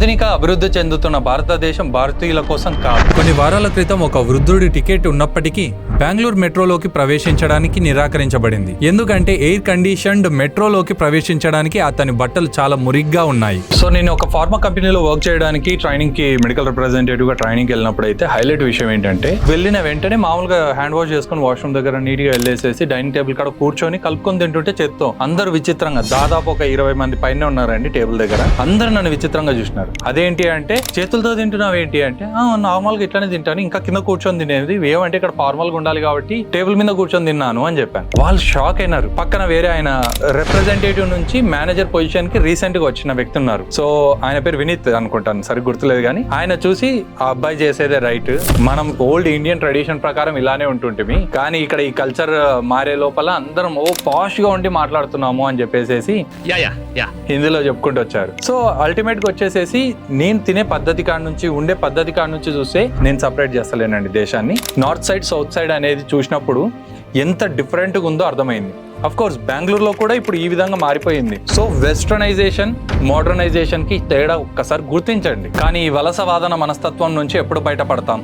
ఆధునిక అభివృద్ధి చెందుతున్న భారతదేశం భారతీయుల కోసం కాదు. కొన్ని వారాల క్రితం ఒక వృద్ధుడి టికెట్ ఉన్నప్పటికీ బెంగళూరు మెట్రోలోకి ప్రవేశించడానికి నిరాకరించబడింది. ఎందుకంటే ఎయిర్ కండిషన్డ్ మెట్రోలోకి ప్రవేశించడానికి అతని బట్టలు చాలా మురిగ్గా ఉన్నాయి. సో నేను ఒక ఫార్మా కంపెనీలో వర్క్ చేయడానికి ట్రైనింగ్కి మెడికల్ రిప్రజెంటేటివ్గా ట్రైనింగ్ వెళ్ళినప్పుడు అయితే హైలైట్ విషయం ఏంటంటే వెళ్ళిన వెంటనే మామూలుగా హ్యాండ్ వాష్ చేసుకుని వాష్రూమ్ దగ్గర నీట్గా వెళ్ళేసేసి డైనింగ్ టేబుల్ కాడ కూర్చొని కలుపుకొని తింటుంటే చేత్తో అందరూ విచిత్రంగా దాదాపు ఒక ఇరవై మంది పైన ఉన్నారండి టేబుల్ దగ్గర. అందరూ నన్ను విచిత్రంగా చూసినారు. అదేంటి అంటే చేతులతో తింటున్నావు ఏంటి అంటే నార్మల్గా ఇట్లానే తింటాను ఇంకా కింద కూర్చొని తినేది ఏమంటే ఇక్కడ ఫార్మల్గా ఉండాలి కాబట్టి టేబుల్ మీద కూర్చొని తిన్నాను అని చెప్పాను. వాళ్ళు షాక్ అయినారు. పక్కన వేరే ఆయన రిప్రజెంటేటివ్ నుంచి మేనేజర్ పొజిషన్కి రీసెంట్గా వచ్చిన వ్యక్తి ఉన్నారు. సో ఆయన పేరు వినీత్ అనుకుంటాను సరిగ్గా గుర్తులేదు కానీ. ఆయన చూసి ఆ అబ్బాయి చేసేదే రైట్ మనం ఓల్డ్ ఇండియన్ ట్రెడిషన్ ప్రకారం ఇలానే ఉంటుంటిమి కానీ ఇక్కడ ఈ కల్చర్ మారే లోపల అందరం ఓ పాష్గా ఉండి మాట్లాడుతున్నాము అని యా హిందీలో చెప్పుకుంటూ వచ్చారు. సో అల్టిమేట్గా వచ్చేసేసి నేను తినే పద్ధతి కాడ నుంచి ఉండే పద్ధతి కాడ నుంచి చూస్తే నేను సపరేట్ చేస్తలేనండి దేశాన్ని. నార్త్ సైడ్ సౌత్ సైడ్ అనేది చూసినప్పుడు ఎంత డిఫరెంట్గా ఉందో అర్థమైంది. అఫ్ కోర్స్ బెంగళూరులో కూడా ఇప్పుడు ఈ విధంగా మారిపోయింది. సో వెస్టర్నైజేషన్ మోడర్నైజేషన్కి తేడా ఒక్కసారి గుర్తించండి. కానీ ఈ వలసవాదన మనస్తత్వం నుంచి ఎప్పుడు బయటపడతాం?